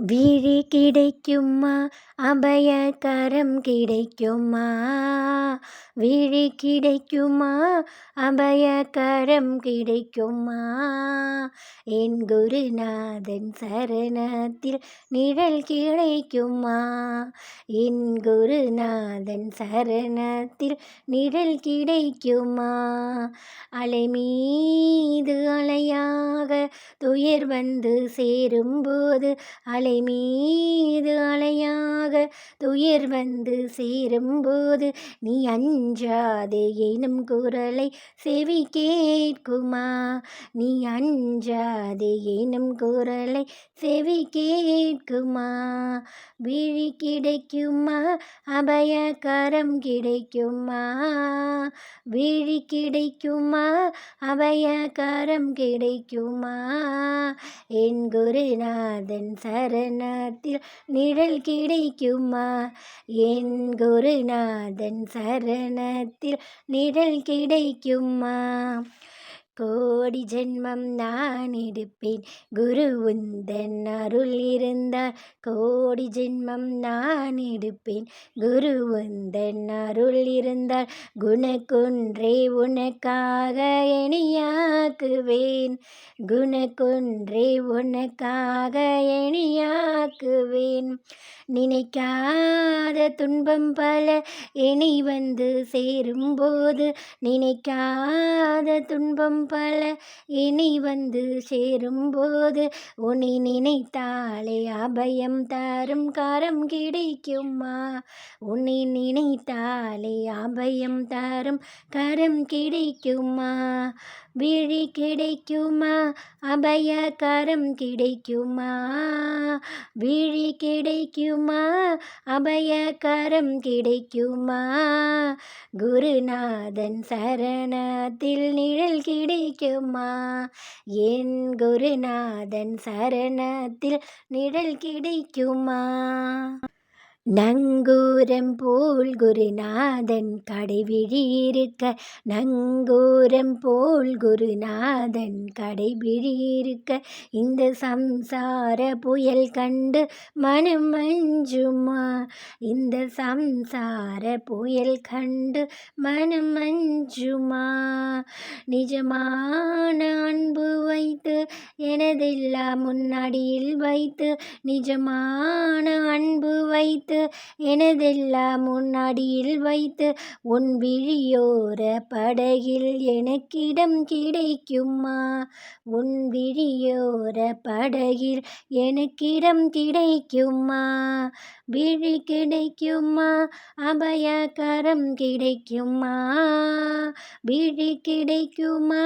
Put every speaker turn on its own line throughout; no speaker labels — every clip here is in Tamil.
விழி கிடைக்குமா? அபயகரம் கிடைக்குமா? விழி கிடைக்குமா? அபயகரம் கிடைக்குமா? என் குருநாதன் சரணத்தில் நிழல் கிடைக்குமா? என் குருநாதன் சரணத்தில் நிழல் கிடைக்குமா? அலை மீது அலையாக துயர் வந்து சேரும்போது அலை மீது அலையாக துயர் வந்து சேரும்போது நீ அஞ்சாதே எனும் குரலை செவி கேட்குமா? நீ அஞ்சாதே எனும் குரலை செவி கேட்குமா? விழி கிடைக்குமா? அபயகரம் கிடைக்குமா? விழி கிடைக்குமா? அபயகரம் கிடைக்குமா? என் குருநாதன் சரணத்தில் நிழல் கிடைக்குமா? என் குருநாதன் சரணத்தில் நிழல் கிடைக்குமா? கோடி ஜென்மம் நான் எடுப்பேன். குரு உந்தன் அருள் இருந்தால் கோடி ஜென்மம் நான் எடுப்பேன். குரு உந்தன் அருள் இருந்தால் குணக்குன்றே உனக்காக எணியாக்குவேன் குணக்குன்றே உனக்காக எணியாக்குவேன் நினைக்காத துன்பம் பல இனி வந்து சேரும்போது நினைக்காத துன்பம் பல இனி வந்து சேரும்போது உன்னை நினைத்தாலே அபயம் தரும் கரம் கிடைக்குமா உன்னை நினைத்தாலே அபயம் தரும் கரம் கிடைக்குமா விழி கிடைக்குமா? அபய கரம் கிடைக்குமா? விழி கிடைக்குமா? அபய கரம் கிடைக்குமா? குருநாதன் சரணத்தில் நிழல் கிடைக்குமா? என் குருநாதன் சரணத்தில் நிழல் கிடைக்குமா? நங்கூரம் போல் குருநாதன் கடைவிழியிருக்க நங்கூரம் போல் குருநாதன் கடைவிழியிருக்க இந்த சம்சார புயல் கண்டு மனம் மஞ்சுமா இந்த சம்சார புயல் கண்டு மனம் மஞ்சுமா நிஜமான அன்பு வைத்து எனதெல்லாம் முன்னாடியில் வைத்து நிஜமான அன்பு வைத்து எனதெல்லாம் முன்னாடியில் வைத்து உன் விழியோர படகில் எனக்கிடம் கிடைக்குமா? உன் விழியோர படகில் எனக்கிடம் கிடைக்குமா? விழி கிடைக்குமா? அபயகரம் கிடைக்குமா? விழி கிடைக்குமா?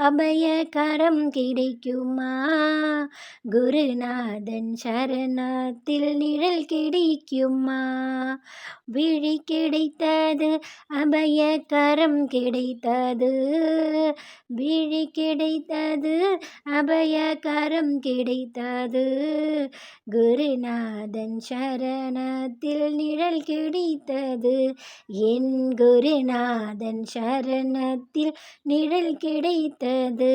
அபயகரம் கிடைக்குமா? கிடைக்குமா குருநாதன் சரணத்தில் நிழல் கிடைக்குமா? விழி கிடைத்தது அபயகரம் கிடைத்தது. விழி கிடைத்தது அபயகரம் கிடைத்தது. குருநாதன் சரணத்தில் நிழல் கிடைத்தது. என் குருநாதன் சரணத்தில் நிழல் கிடைத்தது.